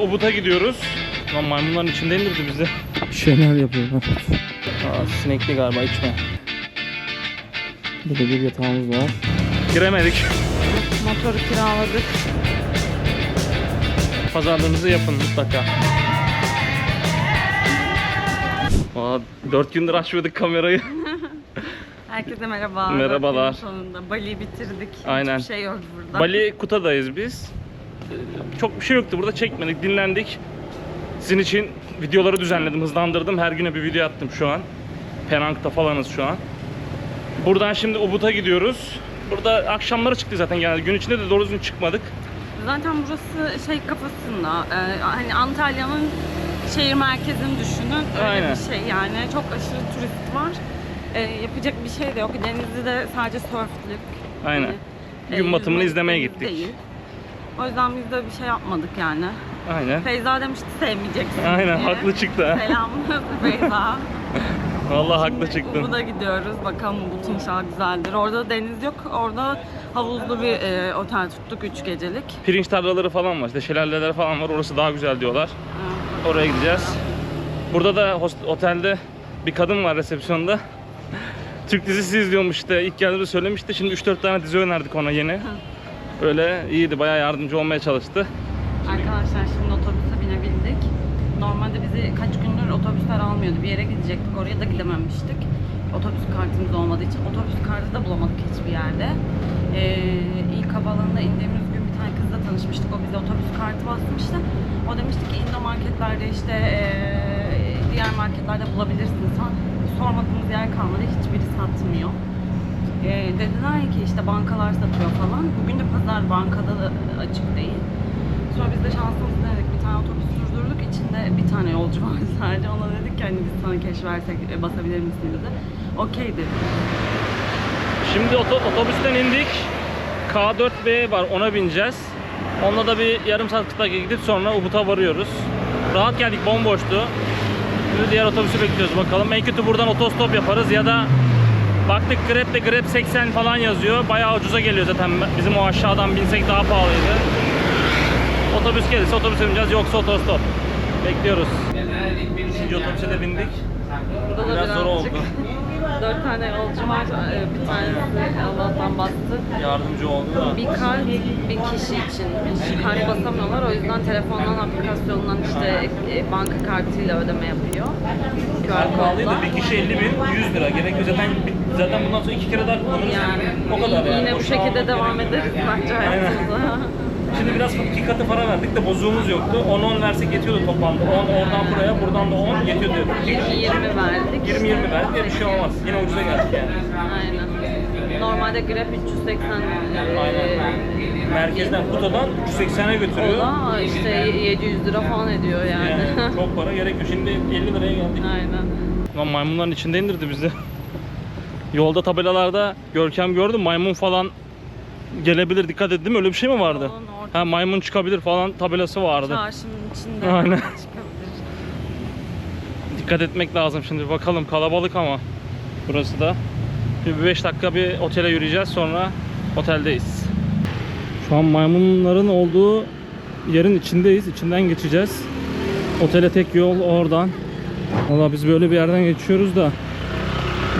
Ubud'a gidiyoruz. Lan maymunların içinde indirdi bizi. Bir şeyler yapıyorlar. Aa, sinekli galiba içme. Burada bir yatağımız var. Giremedik. Motoru kiraladık. Pazarlığınızı yapın mutlaka. Aa, 4 gündür açmadık kamerayı. Herkese merhaba. Merhabalar. Sonunda Bali'yi bitirdik. Aynen. Hiçbir şey yok burada. Bali Kuta'dayız biz. Çok bir şey yoktu burada çekmedik, dinlendik. Sizin için videoları düzenledim, hızlandırdım. Her güne bir video attım şu an. Penang'da falanız şu an. Buradan şimdi Ubud'a gidiyoruz. Burada akşamları çıktı zaten genelde. Gün içinde de doğru düzgün çıkmadık. Zaten burası şey kafasında. e, hani Antalya'nın şehir merkezini düşünün. Öyle Aynen. bir şey yani. Çok aşırı turist var. E, yapacak bir şey de yok. Denizli'de sadece sörflük. Aynen. Hani, Gün e, batımını izlemeye gittik. Değil. O yüzden biz de bir şey yapmadık yani. Aynen. Feyza demişti sevmeyeceksin Aynen diye. haklı çıktı. ha. Selam Feyza. Vallahi haklı çıktın. Ubud'a gidiyoruz. Bakalım Ubud inşallah güzeldir. Orada deniz yok. Orada havuzlu bir e, otel tuttuk 3 gecelik. Pirinç tarlaları falan var. İşte şelaleler falan var. Orası daha güzel diyorlar. Oraya gideceğiz. Burada da host- otelde bir kadın var resepsiyonda. Türk dizisi izliyormuş işte. İlk geldiğinde söylemişti. Şimdi 3-4 tane dizi önerdik ona yeni. Öyle iyiydi. Bayağı yardımcı olmaya çalıştı. Arkadaşlar şimdi otobüse binebildik. Normalde bizi kaç gündür otobüsler almıyordu. Bir yere gidecektik. Oraya da gidememiştik. Otobüs kartımız olmadığı için. Otobüs kartı da bulamadık hiçbir yerde. Ee, ilk havaalanına indiğimiz gün bir tane kızla tanışmıştık. O bize otobüs kartı basmıştı. O demişti ki Indo marketlerde işte ee, diğer marketlerde bulabilirsiniz. Sormadığımız yer kalmadı. Hiçbiri satmıyor. Ee, dediler ki işte bankalar satıyor falan. Bugün de pazar bankada da açık değil. Sonra biz de şansımızı denedik. Bir tane otobüs durdurduk. İçinde bir tane yolcu var sadece. Ona dedik ki hani biz sana keş versek e, basabilir misin dedi. Okey dedi. Şimdi oto- otobüsten indik. K4B var. Ona bineceğiz. Onunla da bir yarım saat 40 dakika gidip sonra Ubud'a varıyoruz. Rahat geldik. Bomboştu. Şimdi diğer otobüsü bekliyoruz bakalım. En kötü buradan otostop yaparız ya da baktık Grab de Grab 80 falan yazıyor. Bayağı ucuza geliyor zaten. Bizim o aşağıdan binsek daha pahalıydı. Otobüs gelirse otobüse bineceğiz yoksa otostop. Bekliyoruz. İkinci otobüse de bindik. Burada da Biraz zor oldu. Dört tane yolcu var. Ee, Bir tanesi Allah'tan bastı. Yardımcı oldu da. Bir kart bir kişi içinmiş. Kart basamıyorlar. O yüzden telefondan, aplikasyondan işte e, banka kartıyla ödeme yapıyor. QR kodla. Bir kişi 50 bin, 100 lira. Gerekiyor zaten zaten bundan sonra iki kere daha kullanırız. Yani o kadar yani. yine bu Boşuna şekilde almak devam gerekiyor. ederiz bence Aynen. hayatımıza. Şimdi biraz iki katı para verdik de bozuğumuz yoktu. 10-10 versek yetiyordu toplamda. 10 oradan buraya, buradan da 10 yetiyordu. 20-20 verdik. 20-20 verdik ya bir şey olmaz. Yine ucuza geldik yani. Aynen. Normalde Grab 380 e, Aynen. Merkezden Kuta'dan 380'e o götürüyor. da işte 700 lira falan ediyor yani. Yani çok para gerekiyor. Şimdi 50 liraya geldik. Aynen. Lan maymunların içinde indirdi bizi. Yolda tabelalarda Görkem gördüm maymun falan gelebilir dikkat edin değil mi? Öyle bir şey mi vardı? Yolun Ha maymun çıkabilir falan tabelası vardı. Çarşının içinde Aynen. çıkabilir. Dikkat etmek lazım şimdi. Bakalım kalabalık ama burası da. Bir 5 dakika bir otele yürüyeceğiz sonra oteldeyiz. Şu an maymunların olduğu yerin içindeyiz. İçinden geçeceğiz. Otele tek yol oradan. Valla biz böyle bir yerden geçiyoruz da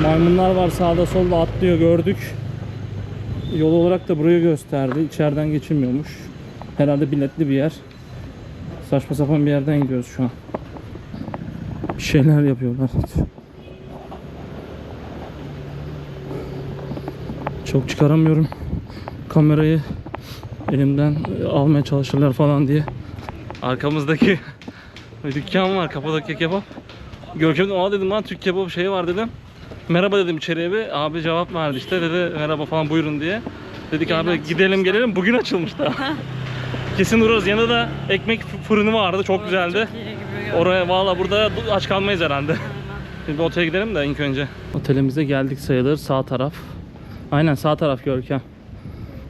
maymunlar var sağda solda atlıyor gördük. Yol olarak da burayı gösterdi. İçeriden geçilmiyormuş. Herhalde biletli bir yer. Saçma sapan bir yerden gidiyoruz şu an. Bir şeyler yapıyorlar. Çok çıkaramıyorum kamerayı elimden almaya çalışırlar falan diye. Arkamızdaki dükkan var Kapadokya kebap. Görkem aa dedim lan Türk kebap şeyi var dedim. Merhaba dedim içeriye bir. Abi cevap verdi işte dedi merhaba falan buyurun diye. Dedik Yeni abi gidelim gelelim bugün açılmış da. Kesin uğrarız. Yanında da ekmek fırını vardı çok güzeldi. Çok. Oraya valla burada aç kalmayız herhalde. Şimdi bir otele gidelim de ilk önce. Otelimize geldik sayılır sağ taraf. Aynen sağ taraf Görkem.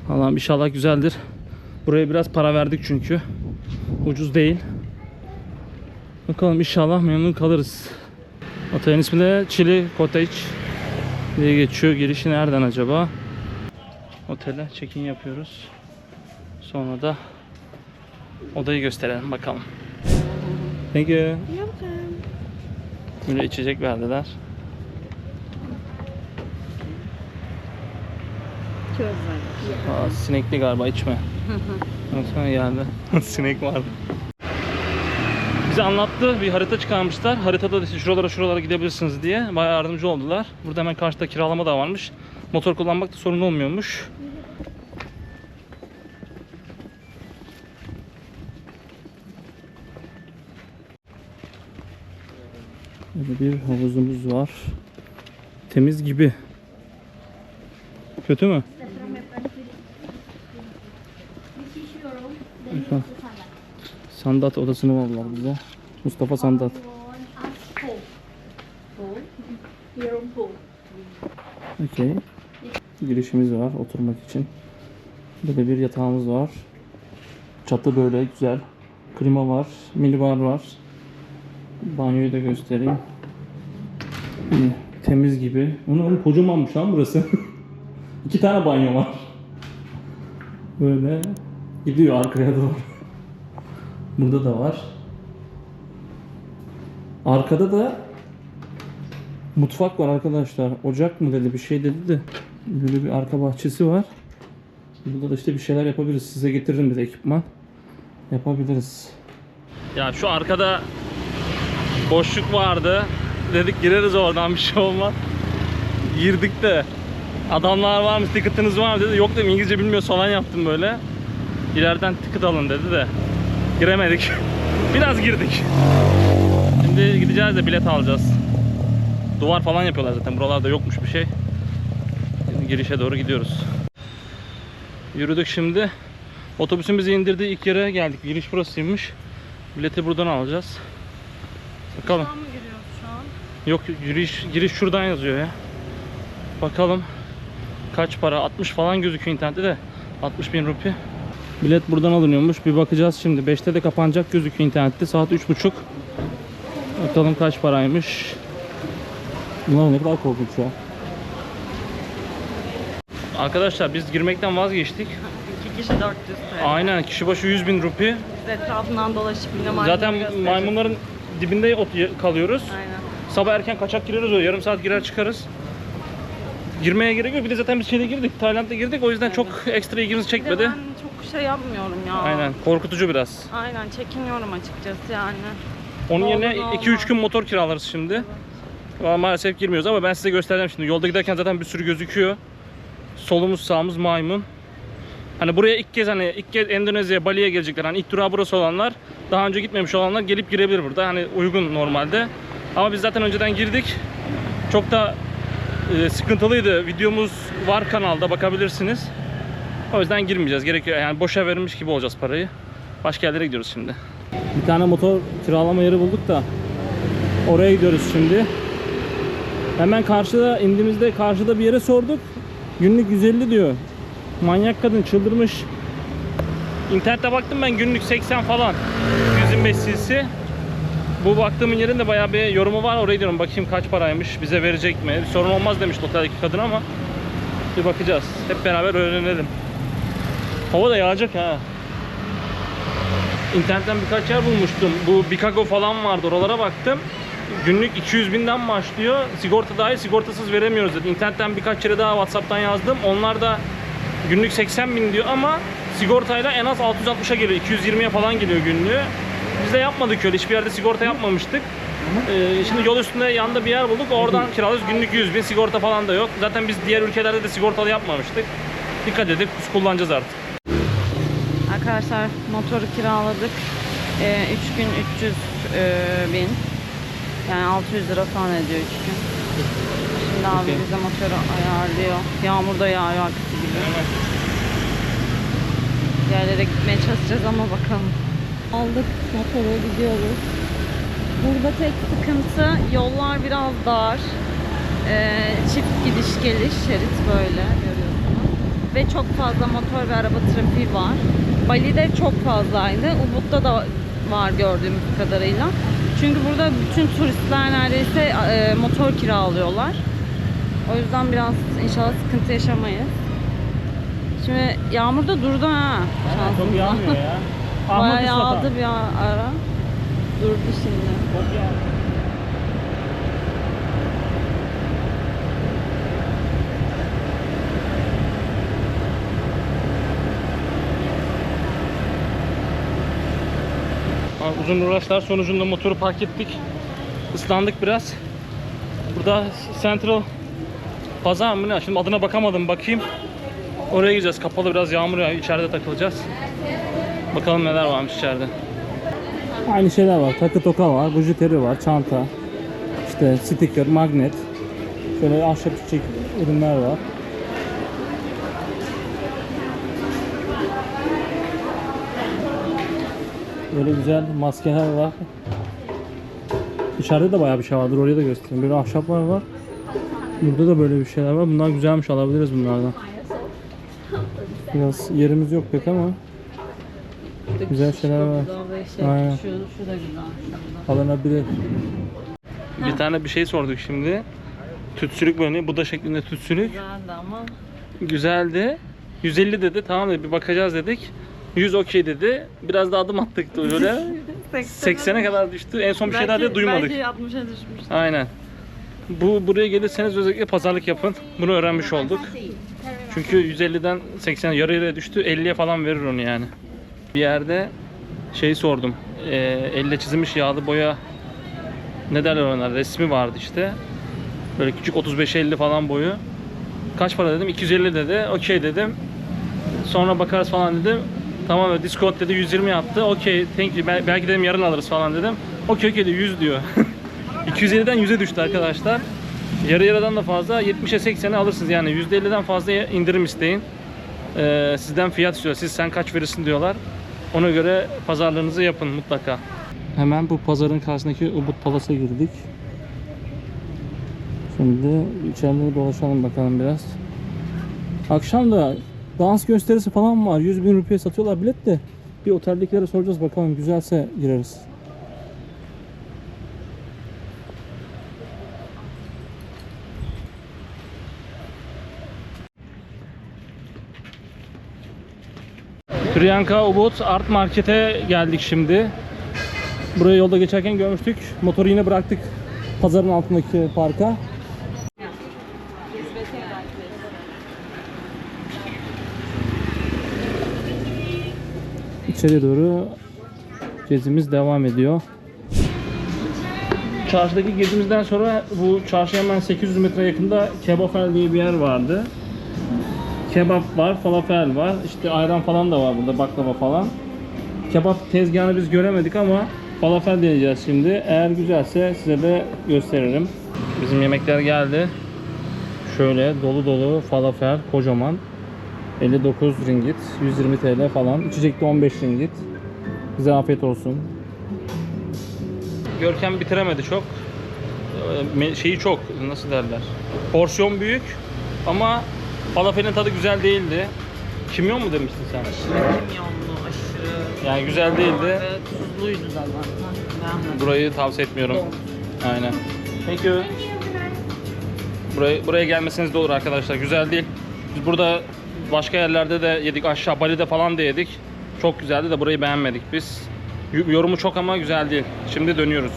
Allah'ım inşallah güzeldir. Buraya biraz para verdik çünkü. Ucuz değil. Bakalım inşallah memnun kalırız. Otelin ismi de Chili Cottage diye geçiyor. Girişi nereden acaba? Otele check-in yapıyoruz. Sonra da Odayı gösterelim bakalım. Thank you. Böyle içecek verdiler. Aa, sinekli galiba içme. Sonra geldi. Sinek vardı. Bize anlattı bir harita çıkarmışlar. Haritada da işte şuralara şuralara gidebilirsiniz diye bayağı yardımcı oldular. Burada hemen karşıda kiralama da varmış. Motor kullanmak da sorun olmuyormuş. Böyle bir havuzumuz var. Temiz gibi. Kötü mü? Bakın. Sandat odasını verdiler bize. Mustafa Sandat. Okey. Girişimiz var oturmak için. Böyle bir yatağımız var. Çatı böyle güzel. Klima var. Minibar var. Banyoyu da göstereyim. Temiz gibi. Onun kocamanmış lan burası. İki tane banyo var. Böyle gidiyor arkaya doğru. Burada da var. Arkada da mutfak var arkadaşlar. Ocak mı dedi bir şey dedi de. Böyle bir arka bahçesi var. Burada da işte bir şeyler yapabiliriz. Size getiririm bir ekipman. Yapabiliriz. Ya şu arkada boşluk vardı. Dedik gireriz oradan bir şey olmaz. Girdik de adamlar var mı ticket'ınız var mı dedi. Yok dedim İngilizce bilmiyoruz falan yaptım böyle. İleriden ticket alın dedi de giremedik. Biraz girdik. Şimdi gideceğiz de bilet alacağız. Duvar falan yapıyorlar zaten. Buralarda yokmuş bir şey. Şimdi girişe doğru gidiyoruz. Yürüdük şimdi. Otobüsün bizi indirdiği ilk yere geldik. Giriş burasıymış. Bileti buradan alacağız. Bakalım. Buradan mı giriyoruz şu an? Yok giriş giriş şuradan yazıyor ya. Bakalım kaç para? 60 falan gözüküyor internette de. 60 bin rupi. Bilet buradan alınıyormuş. Bir bakacağız şimdi. 5'te de kapanacak gözüküyor internette. Saat 3.30. Bakalım kaç paraymış. Bunlar ne kadar korkunç ya. Arkadaşlar biz girmekten vazgeçtik. İki kişi 400 TL. Aynen kişi başı 100 bin rupi. Biz etrafından dolaşıp yine maymunları Zaten göstereceğiz. maymunların dibinde ot- kalıyoruz. Aynen. Sabah erken kaçak gireriz öyle yarım saat girer çıkarız. Girmeye gerek yok. Bir de zaten biz şeyde girdik. Tayland'da girdik. O yüzden çok ekstra ilgimizi Bir de çekmedi. ben çok şey yapmıyorum ya. Aynen. Korkutucu biraz. Aynen çekiniyorum açıkçası yani. Onun Ne yerine olur, ne 2-3 olmaz. gün motor kiralarız şimdi. Ama maalesef girmiyoruz ama ben size göstereceğim şimdi. Yolda giderken zaten bir sürü gözüküyor. Solumuz sağımız maymun. Hani buraya ilk kez hani ilk kez Endonezya'ya, Bali'ye gelecekler. Hani ilk durağı burası olanlar, daha önce gitmemiş olanlar gelip girebilir burada. Hani uygun normalde. Ama biz zaten önceden girdik. Çok da e, sıkıntılıydı. Videomuz var kanalda bakabilirsiniz. O yüzden girmeyeceğiz. Gerekiyor yani boşa verilmiş gibi olacağız parayı. Başka yerlere gidiyoruz şimdi. Bir tane motor kiralama yeri bulduk da oraya gidiyoruz şimdi. Hemen karşıda indiğimizde karşıda bir yere sorduk. Günlük 150 diyor. Manyak kadın çıldırmış. İnternette baktım ben günlük 80 falan. 125 cc. Bu baktığımın yerinde bayağı bir yorumu var. Oraya diyorum bakayım kaç paraymış, bize verecek mi? Bir sorun olmaz demiş oteldeki kadın ama bir bakacağız. Hep beraber öğrenelim. Hava da yağacak ha. İnternetten birkaç yer bulmuştum. Bu Bikago falan vardı. Oralara baktım. Günlük 200 binden başlıyor. Sigorta dahil sigortasız veremiyoruz dedi. İnternetten birkaç yere daha Whatsapp'tan yazdım. Onlar da günlük 80 bin diyor ama sigortayla en az 660'a geliyor. 220'ye falan geliyor günlüğü. Biz de yapmadık öyle. Hiçbir yerde sigorta yapmamıştık. Ee, şimdi yol üstünde yanında bir yer bulduk. Oradan kiralıyoruz. Günlük 100 bin. Sigorta falan da yok. Zaten biz diğer ülkelerde de sigortalı yapmamıştık. Dikkat edip kullanacağız artık. Arkadaşlar motoru kiraladık. 3 gün 300 e, bin. Yani 600 lira falan ediyor 3 gün. Şimdi abi Okey. bize motoru ayarlıyor. Yağmur da yağıyor aksi gibi. Yerlere gitmeye çalışacağız ama bakalım. Aldık motoru gidiyoruz. Burada tek sıkıntı yollar biraz dar. Ee, çift gidiş geliş şerit böyle görüyorsunuz. Ve çok fazla motor ve araba trafiği var. Bali'de çok fazlaydı. Ubud'da da var gördüğümüz kadarıyla. Çünkü burada bütün turistler neredeyse e, motor kiralıyorlar. O yüzden biraz inşallah sıkıntı yaşamayız. Şimdi yağmur da durdu ha. Çok şansımıza. yağmıyor ya. Bayağı aldı bir ara. Durdu şimdi. Abi Uzun uğraşlar sonucunda motoru park ettik. Islandık biraz. Burada Central Pazar mı ne? Şimdi adına bakamadım. Bakayım. Oraya gideceğiz. Kapalı biraz yağmur yağıyor. İçeride takılacağız. Bakalım neler varmış içeride. Aynı şeyler var. Takı toka var. Bujiteri var. Çanta. İşte sticker, magnet. Şöyle ahşap çiçek ürünler var. Böyle güzel maskeler var. İçeride de bayağı bir şey vardır. Oraya da göstereyim. Böyle ahşaplar var. Burada da böyle bir şeyler var. Bunlar güzelmiş. Alabiliriz bunlardan. Biraz yerimiz yok pek ama Güzel şeyler var. Şey, Aynen. şu, şu da güzel. alınabilir. Bir tane bir şey sorduk şimdi. Tütsülük böyle. Bu da şeklinde tütsülük. Güzeldi ama Güzeldi. 150 dedi. Tamam dedi. Bir bakacağız dedik. 100 okey dedi. Biraz da adım attık böyle. 80'e kadar düştü. En son bir şeyler de duymadık. Belki 60'a düşmüş. Aynen. Bu buraya gelirseniz özellikle pazarlık yapın. Bunu öğrenmiş olduk. Çünkü 150'den 80 yarı yarıya düştü. 50'ye falan verir onu yani. Bir yerde şey sordum. Ee, elle çizilmiş yağlı boya ne derler ona resmi vardı işte. Böyle küçük 35-50 falan boyu. Kaç para dedim? 250 dedi. Okey dedim. Sonra bakarız falan dedim. Tamam dedi. Discount dedi 120 yaptı. Okey thank you. Bel- Belki dedim yarın alırız falan dedim. Okey okey diyor 100 diyor. 250'den 100'e düştü arkadaşlar. Yarı yarıdan da fazla 70'e 80'e alırsınız yani %50'den fazla indirim isteyin. Ee, sizden fiyat istiyor. Siz sen kaç verirsin diyorlar. Ona göre pazarlarınızı yapın mutlaka. Hemen bu pazarın karşısındaki Ubud Palas'a girdik. Şimdi içeride dolaşalım bakalım biraz. Akşam da dans gösterisi falan var. 100 bin rupiye satıyorlar bilet de. Bir oteldekilere soracağız bakalım güzelse gireriz. Priyanka Ubud Art Market'e geldik şimdi. Buraya yolda geçerken görmüştük. Motoru yine bıraktık pazarın altındaki parka. İçeriye doğru gezimiz devam ediyor. Çarşıdaki gezimizden sonra bu çarşıya hemen 800 metre yakında Kebafel diye bir yer vardı. Kebap var, falafel var, işte ayran falan da var burada, baklava falan. Kebap tezgahını biz göremedik ama falafel deneyeceğiz şimdi. Eğer güzelse size de gösteririm. Bizim yemekler geldi. Şöyle dolu dolu falafel kocaman. 59 ringgit, 120 TL falan. İçecek de 15 ringgit. Bize afiyet olsun. Görkem bitiremedi çok. Ee, Şeyi çok, nasıl derler? Porsiyon büyük ama falafelin tadı güzel değildi. Kimyon mu demiştin sen? Kimyonlu, aşırı. Yani güzel değildi. Ve tuzluydu da zaten. Beğenmedim. Burayı tavsiye etmiyorum. Aynen. Thank you. Buraya, buraya gelmeseniz de olur arkadaşlar. Güzel değil. Biz burada başka yerlerde de yedik. Aşağı Bali'de falan da yedik. Çok güzeldi de burayı beğenmedik biz. Yorumu çok ama güzel değil. Şimdi dönüyoruz.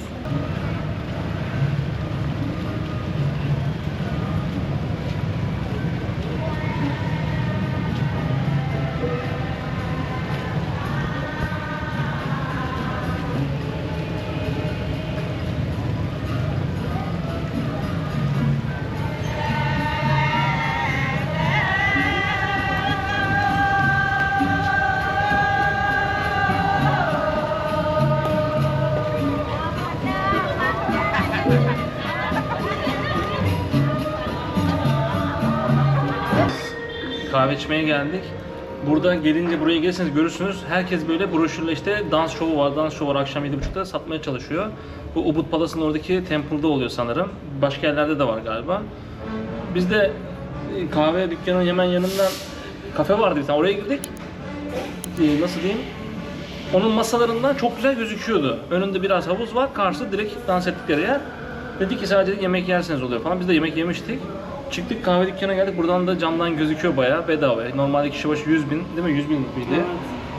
Kahve içmeye geldik. Burada gelince buraya gelirseniz görürsünüz. Herkes böyle broşürle işte dans şovu var, dans şovu var akşam 7.30'da satmaya çalışıyor. Bu Ubud Palas'ın oradaki Temple'da oluyor sanırım. Başka yerlerde de var galiba. Biz de e, kahve dükkanının hemen yanından kafe vardı bir tane. Oraya gittik. Ee, nasıl diyeyim? Onun masalarından çok güzel gözüküyordu. Önünde biraz havuz var, karşıda direkt dans ettikleri yer. Dedi ki sadece yemek yerseniz oluyor falan. Biz de yemek yemiştik. Çıktık kahve dükkanına geldik. Buradan da camdan gözüküyor bayağı bedava. Normalde kişi başı 100 bin değil mi? 100 bin miydi?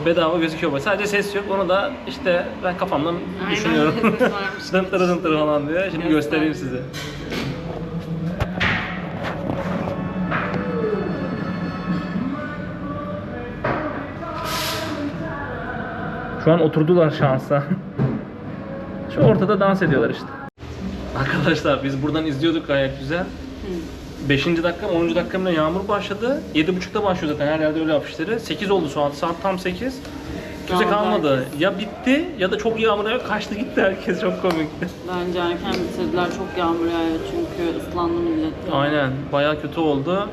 bedava gözüküyor. böyle. Sadece ses yok. Onu da işte ben kafamdan Aynen, düşünüyorum. ses varmış. Dın tırı dın tırı falan diye. Şimdi Göster. göstereyim size. Şu an oturdular şansa. Şu ortada dans ediyorlar işte. Arkadaşlar biz buradan izliyorduk gayet güzel. 5. dakika mı 10. dakika mı ne yağmur başladı. 7.30'da başlıyor zaten her yerde öyle afişleri. 8 oldu saat. Saat tam 8. Kimse Tamam, kalmadı. Ya bitti ya da çok yağmur yağıyor. Kaçtı gitti herkes. Çok komikti. Bence erken bitirdiler. Çok yağmur yağıyor çünkü ıslandı millet. Aynen. Bayağı kötü oldu.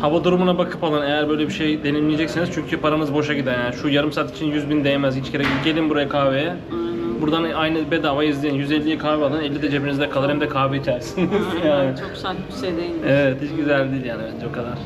Hava durumuna bakıp alın eğer böyle bir şey deneyimleyecekseniz çünkü paranız boşa gider yani. Şu yarım saat için 100 bin değmez. Hiç kere gelin buraya kahveye. Aynen. Buradan aynı bedava izleyin. 150'ye kahve alın. 50 de cebinizde kalır hem de kahve içersiniz. yani. Çok şart bir şey değil. Evet hiç güzel değil yani bence o kadar.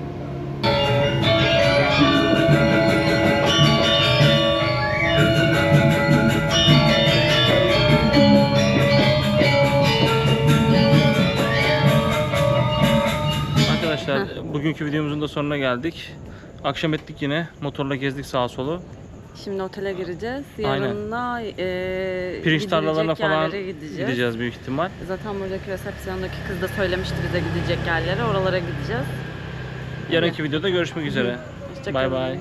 Arkadaşlar bugünkü videomuzun da sonuna geldik. Akşam ettik yine. Motorla gezdik sağa solu. Şimdi otele gireceğiz. Aynen. Yarın da e, Pirinç gidilecek tarlalarına falan yerlere gideceğiz. gideceğiz. büyük ihtimal. Zaten buradaki resepsiyondaki kız da söylemişti bize gidecek yerlere. Oralara gideceğiz. Yarınki videoda görüşmek üzere. Bay bay.